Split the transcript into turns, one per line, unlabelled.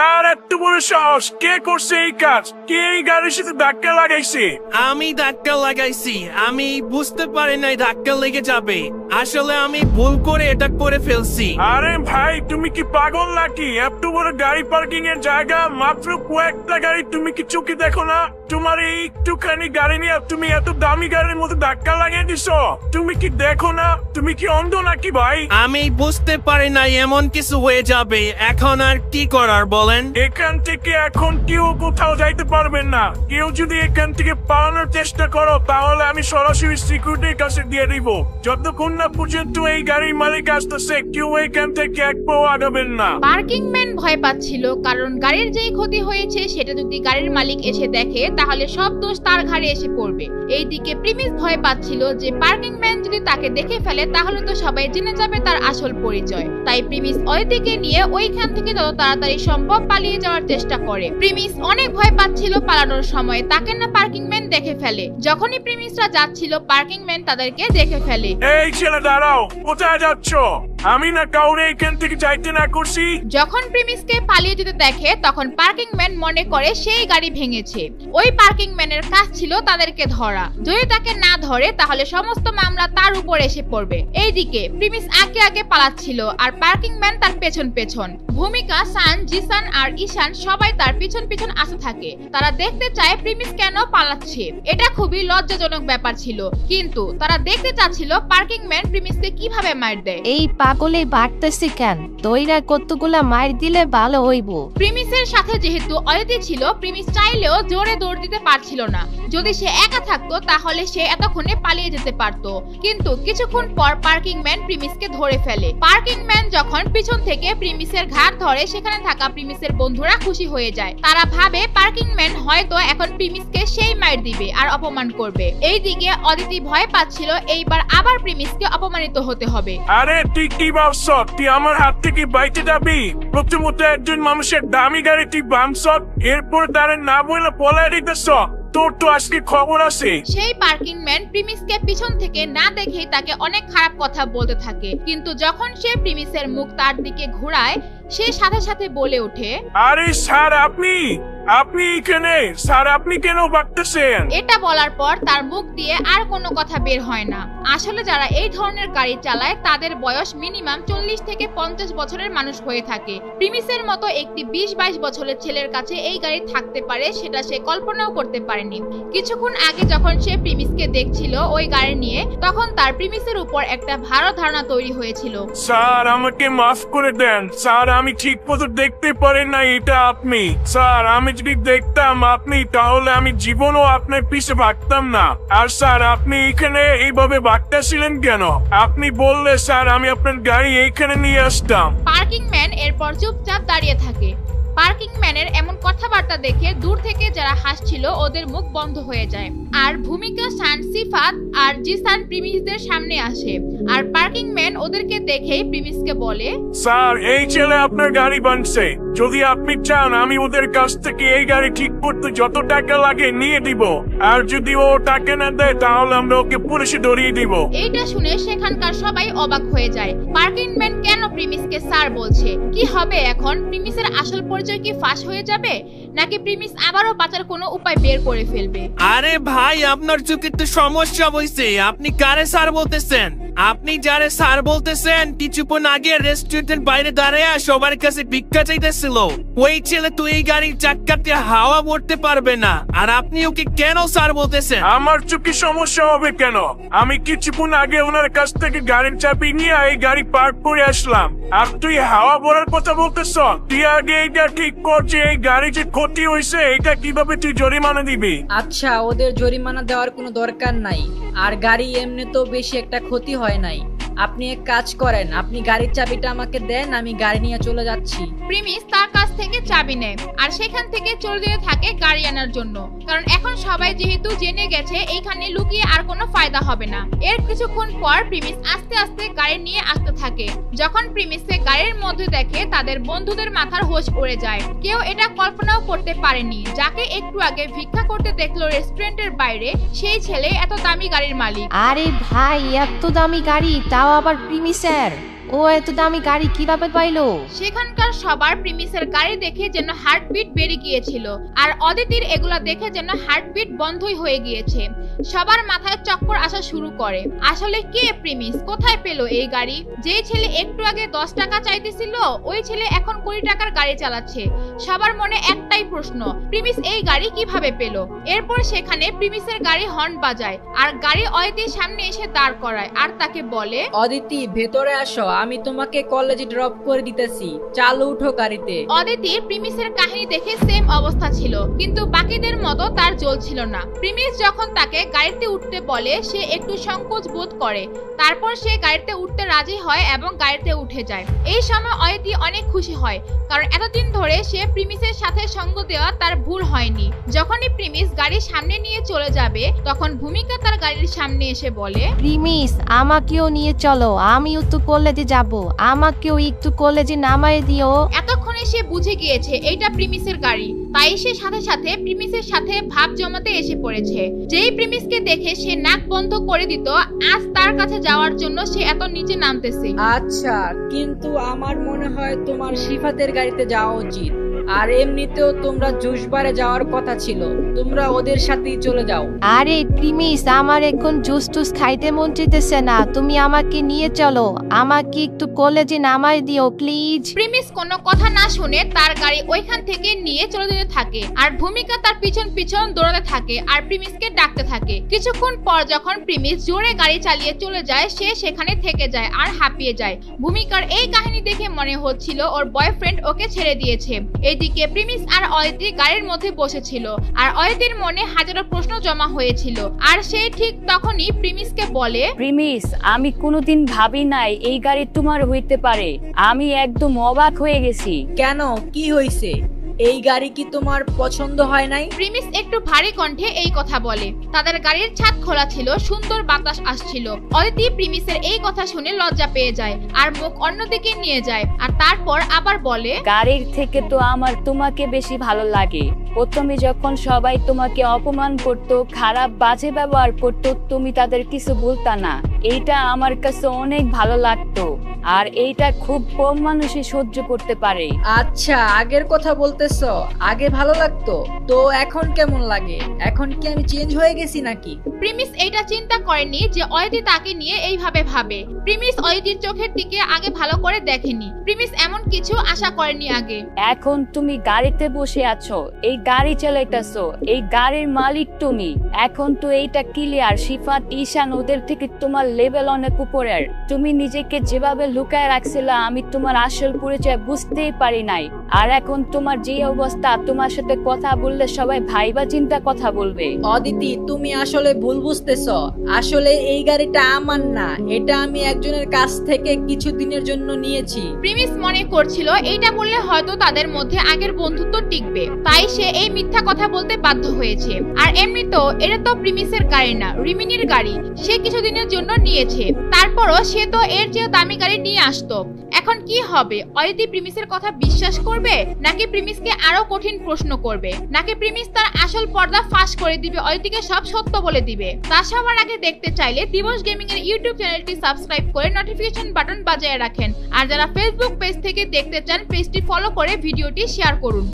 কার এত বড় সাহস। কে করছে এই কাজ? কে এই গাড়ির সাথে ধাক্কা লাগাইছে?
আমি ধাক্কা লাগাইছি। আমি বুঝতে পারি নাই ধাক্কা লেগে যাবে। আসলে আমি ভুল করে এটা করে ফেলছি।
আরে ভাই তুমি কি পাগল নাকি? এত বড় গাড়ি পার্কিং এর জায়গা মাত্র কয়েকটা গাড়ি তুমি কি চোখে দেখো না? তোমার এই একটুখানি গাড়ি নিয়ে তুমি এত দামি গাড়ির মধ্যে ধাক্কা লাগিয়ে দিছো? তুমি কি দেখো না? তুমি কি অন্ধ নাকি ভাই?
আমি বুঝতে পারি নাই এমন কিছু হয়ে যাবে। এখন আর কি করার বলেন?
এখান থেকে এখন কেউ কোথাও যাইতে পারবেন না। কেউ যদি এখান থেকে পালানোর চেষ্টা করো তাহলে আমি সরাসরি সিকিউরিটির কাছে দিয়ে দিব। যতক্ষণ না পর্যন্ত এই গাড়ির মালিক আসতেছে কেউ এখান থেকে এক পাও আগাবেন না।
পার্কিং ম্যান ভয় পাচ্ছিল কারণ গাড়ির যেই ক্ষতি হয়েছে সেটা যদি গাড়ির মালিক এসে দেখে তাহলে সব দোষ তার ঘাড়ে এসে পড়বে। এইদিকে প্রিমিস ভয় পাচ্ছিল যে পার্কিং ম্যান যদি তাকে দেখে ফেলে, তাহলে তো সবাই জেনে যাবে তার আসল পরিচয়। তাই প্রিমিস অদিতিকে নিয়ে ওইখান থেকে যত তাড়াতাড়ি সম্ভব পালিয়ে যাওয়ার চেষ্টা করে। প্রিমিস অনেক ভয় পাচ্ছিল পালানোর সময়, তাকে না পার্কিং ম্যান দেখে ফেলে। যখনই প্রিমিসরা যাচ্ছিল, পার্কিং ম্যান তাদেরকে দেখে ফেলে।
এই ছেলে, দাঁড়াও, কোথায় যাচ্ছ? আমি না কাউরে এখান থেকে যাইতে না করছি।
যখন প্রিমিসকে পালিয়ে যেতে দেখে তখন পার্কিং ম্যান মনে করে সেই গাড়ি ভেঙেছে। ওই পার্কিং ম্যানের কাজ ছিল তাদেরকে ধরা। যদি তাকে না ধরে তাহলে সমস্ত মামলা তার উপর এসে পড়বে। এইদিকে প্রিমিস আগে আগে পালাচ্ছিল আর পার্কিং ম্যান তার পেছন পেছন। ভূমিকা সান জিসান আর ঈশান সবাই তার পিছন পিছন আসতে থাকে। তারা দেখতে চায় প্রিমিস কেন পালাচ্ছে। এটা খুবই লজ্জাজনক ব্যাপার ছিল। কিন্তু তারা দেখতে চাচ্ছিল পার্কিং ম্যান প্রিমিসকে কীভাবে মার দেয়।
এই পাগলে বাড়তেছে কেন? দইরা কতগুলা মার দিলে ভালো হইব?
প্রিমিসের সাথে যেহেতু অদিতি ছিল প্রিমিস চাইলেও জোরে দৌড় দিতে পারছিল না। যদি সে একা থাকতো তাহলে সে এতক্ষণে পালিয়ে যেতে পারত। কিন্তু কিছুক্ষণ পর পার্কিং ম্যান প্রিমিসকে ধরে ফেলে। পার্কিং ম্যান যখন পিছন থেকে প্রিমিসের ঘাট ধরে সেখানে থাকা প্রিমিসের বন্ধুরা খুশি হয়ে যায়। তারা ভাবে পার্কিং ম্যান হয়তো এখন প্রিমিসকে সেই মার দিবে আর অপমান করবে। এইদিকে অদিতি ভয় পাচ্ছিল এইবার আবার প্রিমিসকে অপমানিত হতে হবে।
আরে তুই কি ভাবছ? তুই আমার হাত থেকে বাইতে যাবি? প্রথমত একজন মানুষের দামি গাড়ি তুই বামছ এরপর তারে না বলে পলায় শখ তোর তো আজকে খবর আছে।
সেই পার্কিং ম্যান প্রিমিসকে পিছন থেকে না দেখেই তাকে অনেক খারাপ কথা বলতে থাকে। কিন্তু যখন সে প্রিমিসের মুখ তার দিকে ঘোরায় সে সাথে সাথে বলে ওঠে
আরে স্যার আপনি আপনি এখানে স্যার আপনি কেন বাগতেছেন
এটা বলার পর তার মুখ দিয়ে আর কোনো কথা বের হয় না। আসলে যারা এই ধরনের গাড়ি চালায় তাদের বয়স মিনিমাম চল্লিশ থেকে পঞ্চাশ বছরের মানুষ হয়ে থাকে। প্রিমিসের মতো একটি বিশ বাইশ বছরের ছেলের কাছে এই গাড়ি থাকতে পারে সেটা সে কল্পনাও করতে পারেনি। কিছুক্ষণ আগে যখন সে প্রিমিসকে দেখছিল ওই গাড়ি নিয়ে তখন তার প্রিমিসের উপর একটা ভালো ধারণা তৈরি হয়েছিল।
স্যার আমাকে মাফ করে দেন। স্যার আমি ঠিক মতো দেখতে পারেন না এটা আপনি। স্যার, আমি যদি দেখতাম আপনি, তাহলে আমি জীবনও আপনার পিছে ভাগতাম না। আর স্যার, আপনি এখানে এইভাবে ভাগতেছিলেন কেন? আপনি বললে, স্যার, আমি আপনার গাড়ি এইখানে নিয়ে আসতাম।
পার্কিং ম্যান এরপর চুপচাপ দাঁড়িয়ে থাকে। পার্কিং ম্যানের এমন কথাবার্তা দেখে দূর থেকে যারা হাসছিল ওদের মুখ বন্ধ হয়ে যায়। আর ভূমিকা শান সিফাত আর জিসান প্রিমিসদের সামনে আসে। আর পার্কিং ম্যান ওদেরকে দেখেই প্রিমিসকে বলে
স্যার এই ছেলে আপনার গাড়ি বানছে। যদি আপনি চান আমি ওদের কাছ থেকে এই গাড়ি ঠিক করতে যত টাকা লাগে নিয়ে দিব। আর যদি ও টাকা না দেয় তাহলে আমরা ওকে পুলিশে ধরিয়ে দিব।
এইটা শুনে সেখানকার সবাই অবাক হয়ে যায়। পার্কিং ম্যান কেন প্রিমিসকে স্যার বলছে? কি হবে এখন? প্রিমিসের আসল পরিচয় কি ফাঁস হয়ে যাবে? নাকি প্রিমিস আবারও বাঁচার কোনো উপায় বের করে ফেলবে?
আরে ভাই আপনার চোখে তো সমস্যা আপনি কারে স্যার বলতেছেন? আপনি যারে স্যার বলতেছেন কিছুক্ষণ আগে রেস্টুরেন্টের বাইরে দাঁড়িয়ে সবার কাছে ভিক্ষা চাইতেছিল। ওই ছেলে তো এই গাড়ির চাক্কাতে হাওয়া ভরতে পারবে না। আর আপনি ওকে কেন স্যার বলতেছেন?
আমার চোখে সমস্যা হবে কেন? আমি কিছুক্ষণ আগে ওনার কাছ থেকে গাড়ির চাবি নিয়ে এই গাড়ি পার্ক করে আসলাম। আর তুই হাওয়া ভরার কথা বলতেছ? তুই আগে এটা ঠিক কর যে এই গাড়ি যে ক্ষতি হয়েছে এটা কীভাবে তুই জরিমানা দিবি?
আচ্ছা ওদের জরিমানা দেওয়ার কোনো দরকার নাই। আর গাড়ি এমনি তো বেশি একটা ক্ষতি হয় নাই। আপনি এক কাজ করেন আপনি গাড়ির চাবিটা আমাকে দেন আমি গাড়ি নিয়ে চলে যাচ্ছি।
প্রিমিস তার থেকে চাবি নেয়, আর সেখান থেকে চলে যেতে থাকে গাড়ি আনার জন্য। কারণ এখন সবাই যেহেতু জেনে গেছে, এইখানে লুকিয়ে আর কোনো ফায়দা হবে না। এর কিছুক্ষণ পর প্রিমিস আস্তে আস্তে গাড়ি নিয়ে আসতে থাকে। যখন প্রিমিসে গাড়ির মধ্যে দেখে, তাদের বন্ধুদের মাথার হোশ উড়ে যায়। কেউ এটা কল্পনাও করতে পারেনি। যাকে একটু আগে ভিক্ষা করতে দেখল রেস্টুরেন্টের বাইরে, সেই ছেলে এত দামি গাড়ির মালিক।
আরে ভাই, এত দামি গাড়ি, তাও আবার প্রিমিসার। ও এত দামি গাড়ি কীভাবে পাইলো?
সেখানকার সবার প্রিমিসের গাড়ি দেখে যেন হার্টবিট বেড়ে গিয়েছিল আর অদিতির এগুলা দেখে যেন হার্টবিট বন্ধই হয়ে গিয়েছে। সবার মাথায় চক্কর আসা শুরু করে। আসলে কে প্রিমিস? কোথায় পেল এই গাড়ি? যেই ছেলে একটু আগে দশ টাকা চাইতেছিল ওই ছেলে এখন কোটি টাকার গাড়ি চালাচ্ছে। সবার মনে একটাই প্রশ্ন প্রিমিস এই গাড়ি কীভাবে পেল? এরপর সেখানে প্রিমিসের গাড়ি হর্ন বাজায় আর গাড়ি অয়তির সামনে এসে দাঁড় করায় আর তাকে বলে
অদিতি ভেতরে আসো আমি তোমাকে কলেজে ড্রপ করে দিতেছি। চালু উঠো গাড়িতে।
অদিতির প্রিমিসের কাহিনী দেখে সেম অবস্থা ছিল। কিন্তু বাকিদের মতো তার জ্বলছিল না। প্রিমিস যখন তাকে গাড়িতে উঠতে বলে সে একটু সংকোচ বোধ করে। তারপর সে গাড়িতে উঠতে রাজি হয় এবং গাড়িতে উঠে যায়। এই সময় অয়তি অনেক খুশি হয় কারণ এতদিন ধরে সে প্রিমিসের সাথে সঙ্গ দেওয়া তার ভুল হয়নি। যখনই প্রিমিস গাড়ির সামনে নিয়ে চলে যাবে তখন ভূমিকা তার গাড়ির সামনে এসে বলে
প্রিমিস আমাকেও নিয়ে চলো। আমিও তো কলেজে যাব। আমাকেও একটু কলেজে নামাই দিও।
এতক্ষণে সে বুঝে গিয়েছে এইটা প্রিমিসের গাড়ি। তাই সে সাথে সাথে প্রিমিসের সাথে ভাব জমাতে এসে পড়েছে। যেই প্রিমিসকে দেখে সে নাক বন্ধ করে দিত আজ তার কাছে যাওয়ার জন্য সে এত নিচে নামতেছে।
আচ্ছা কিন্তু আমার মনে হয় তোমার সিফাতের গাড়িতে যাওয়া উচিত। আর এমনিতেও তোমরা জুসবারে যাওয়ার কথা ছিল। তোমরা ওদের সাথেই চলে যাও।
আরে প্রিমিস আমার এখন জুস টুস খাইতে মন চাইতেছে না। তুমি আমাকে নিয়ে চলো। আমাকে একটু কলেজে নামাই দিও প্লিজ।
প্রিমিস কোনো কথা না শুনে তার গাড়ি ওইখান থেকে নিয়ে চলে যেতে থাকে। আর ভূমিকা তার পিছন পিছন দৌড়াতে থাকে আর প্রিমিসকে ডাকতে থাকে। কিছুক্ষণ পর যখন প্রিমিস জোরে গাড়ি চালিয়ে চলে যায় সে সেখানে থেকে যায় আর হাঁপিয়ে যায়। ভূমিকার এই কাহিনী দেখে মনে হচ্ছিল ওর বয়ফ্রেন্ড ওকে ছেড়ে দিয়েছে। এদিকে প্রিমিস আর অয়তি গাড়ির মধ্যে বসেছিল। আর অয়তির মনে হাজারো প্রশ্ন জমা হয়েছিল। আর সে ঠিক তখনই প্রিমিসকে বলে
প্রিমিস আমি কোনোদিন ভাবি নাই এই গাড়ি তোমার হইতে পারে। আমি একদম অবাক হয়ে গেছি।
কেন? কি হয়েছে এই গাড়ি কি তোমার পছন্দ হয় নাই?
প্রিমিস একটু ভারী কণ্ঠে এই কথা বলে। তাদের গাড়ির ছাদ খোলা ছিল সুন্দর বাতাস আসছিল। অদিতি প্রিমিসের এই কথা শুনে লজ্জা পেয়ে যায় আর মুখ অন্যদিকে নিয়ে যায় আর তারপর আবার বলে
গাড়ির থেকে তো আমার তোমাকে বেশি ভালো লাগে। প্রথমে যখন সবাই তোমাকে অপমান করতো খারাপ বাজে ব্যবহার করতো তুমি তাদের কিছু বলতা না। এইটা আমার কাছে অনেক ভালো লাগতো। আর এইটা খুব কম মানুষই সহ্য করতে পারে।
আচ্ছা আগের কথা বলতেছ আগে ভালো লাগতো। তো এখন কেমন লাগে? এখন কি আমি চেঞ্জ হয়ে গেছি নাকি?
প্রিমিস এইটা চিন্তা করেনি যে অয়তি তাকে নিয়ে এইভাবে ভাবে। প্রিমিস অয়তির চোখের দিকে আগে ভালো করে দেখেনি। প্রিমিস এমন কিছু আশা করেনি আগে।
এখন তুমি গাড়িতে বসে আছো এই গাড়ি চালাইতেছো এই গাড়ির মালিক তুমি। এখন তো এইটা ক্লিয়ার সিফাত ঈশান ওদের থেকে তোমার লেভেল অনেক উপরের। তুমি নিজেকে যেভাবে লুকায় রাখছিল আমি তোমার আসল পরিচয় বুঝতেই পারি নাই। আর এখন তোমার যে অবস্থা তোমার সাথে কথা বললে সবাই ভাইবা চিন্তা কথা বলবে।
অদিতি তুমি আসলে ভুল বুঝতেছ। আসলে এই গাড়িটা আমার না এটা আমি একজনের কাছ থেকে কিছু দিনের জন্য নিয়েছি।
প্রিমিস মনে করছিল এইটা বললে হয়তো তাদের মধ্যে আগের বন্ধুত্ব টিকবে। তাই সে এই মিথ্যা কথা বলতে বাধ্য হয়েছে। আর এমনি তো এটা তো প্রিমিসের গাড়ি না রিমিনির গাড়ি। সে কিছুদিনের জন্য নিয়েছে। তারপরও সে তো এর চেয়ে দামি গাড়ি নিয়ে আসতো। এখন কি হবে? অদিতি প্রিমিসের কথা বিশ্বাস করবে? নাকি প্রিমিসকে আরও কঠিন প্রশ্ন করবে? নাকি প্রিমিস তার আসল পর্দা ফাঁস করে দিবে, অদিতিকে সব সত্য বলে দিবে? তা সবার আগে দেখতে চাইলে দিবস গেমিং এর ইউটিউব চ্যানেলটি সাবস্ক্রাইব করে নোটিফিকেশন বাটন বাজায় রাখেন। আর যারা ফেসবুক পেজ থেকে দেখতে চান পেজটি ফলো করে ভিডিওটি শেয়ার করুন।